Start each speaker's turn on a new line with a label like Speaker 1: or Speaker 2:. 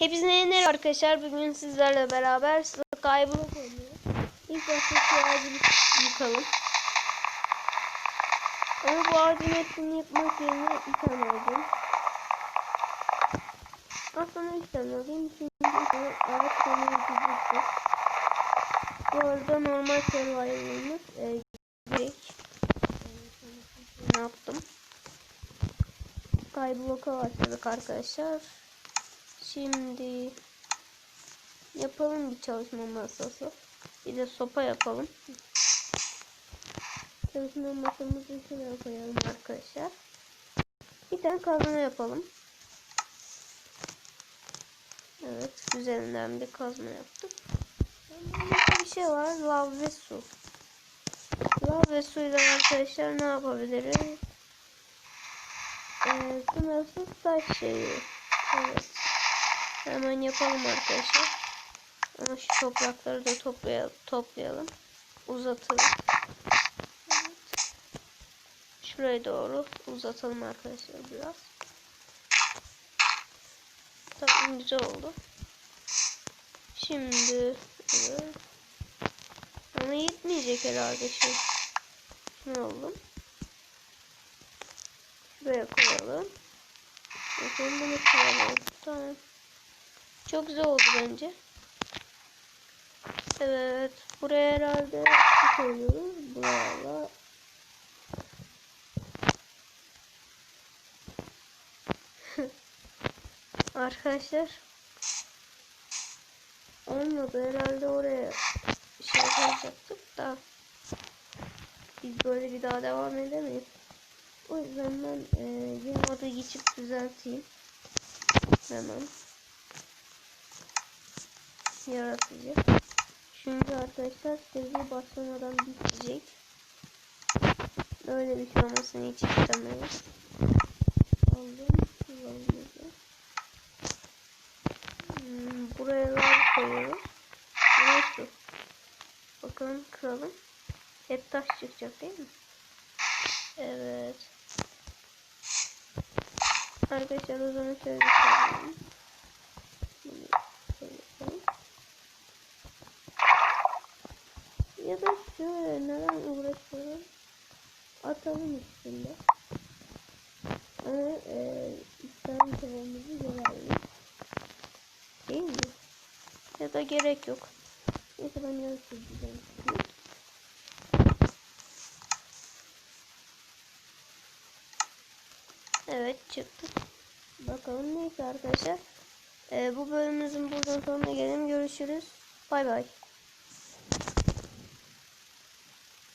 Speaker 1: Hepinize yeni arkadaşlar. Bugün sizlerle beraber Skyblock oynuyoruz. İlk başta şu ağacı bir yıkalım. Ama bu ağacın hepsini yıkmak yerine bir tane aldım. Aslında üç tane alayım. Çünkü ağaç tanıyı gidecek. Bu arada normal survival'ımız e, ne yaptım? Skyblock'a başladık arkadaşlar. Şimdi yapalım bir çalışma masası. Bir de sopa yapalım. Çalışma masamızı şuraya koyalım arkadaşlar. Bir tane kazma yapalım. Evet, üzerinden bir kazma yaptık. Bir şey var, lav ve su. Lav ve suyla arkadaşlar ne yapabiliriz? Ee, sınırsız taş şeyi. Evet. Hemen yapalım arkadaşlar. Ama şu toprakları da toplayalım. toplayalım. Uzatalım. Evet. Şuraya doğru uzatalım arkadaşlar biraz. Tamam güzel oldu. Şimdi evet. Ama yetmeyecek herhalde şey. Ne oldu? Şuraya koyalım. Bakalım bunu koyalım. Tamam. Çok güzel oldu bence. Evet. Buraya herhalde su koyuyoruz. Buraya Arkadaşlar olmadı herhalde oraya şey yapacaktık da biz böyle bir daha devam edemeyiz. O yüzden ben e, yine orada geçip düzelteyim. Hemen. Yaratıcı. Çünkü arkadaşlar seri başlamadan bitecek. Böyle bir şey olmasını hiç istemeyiz. Aldım. Kullanımızı. Hmm, buraya lav koyuyoruz. Buraya su. Bakalım kıralım. Hep taş çıkacak değil mi? Evet. Arkadaşlar o zaman şöyle koyalım. Bunu şöyle koyalım. Ya da şöyle neden uğraşıyorum? Atalım üstünde. Ama e, İslam kavamızı görelim. Değil mi? Ya da gerek yok. Neyse ben yarı çizeceğim. Evet çıktı. Bakalım neyse arkadaşlar. Ee, bu bölümümüzün buradan sonuna gelelim. Görüşürüz. Bay bay.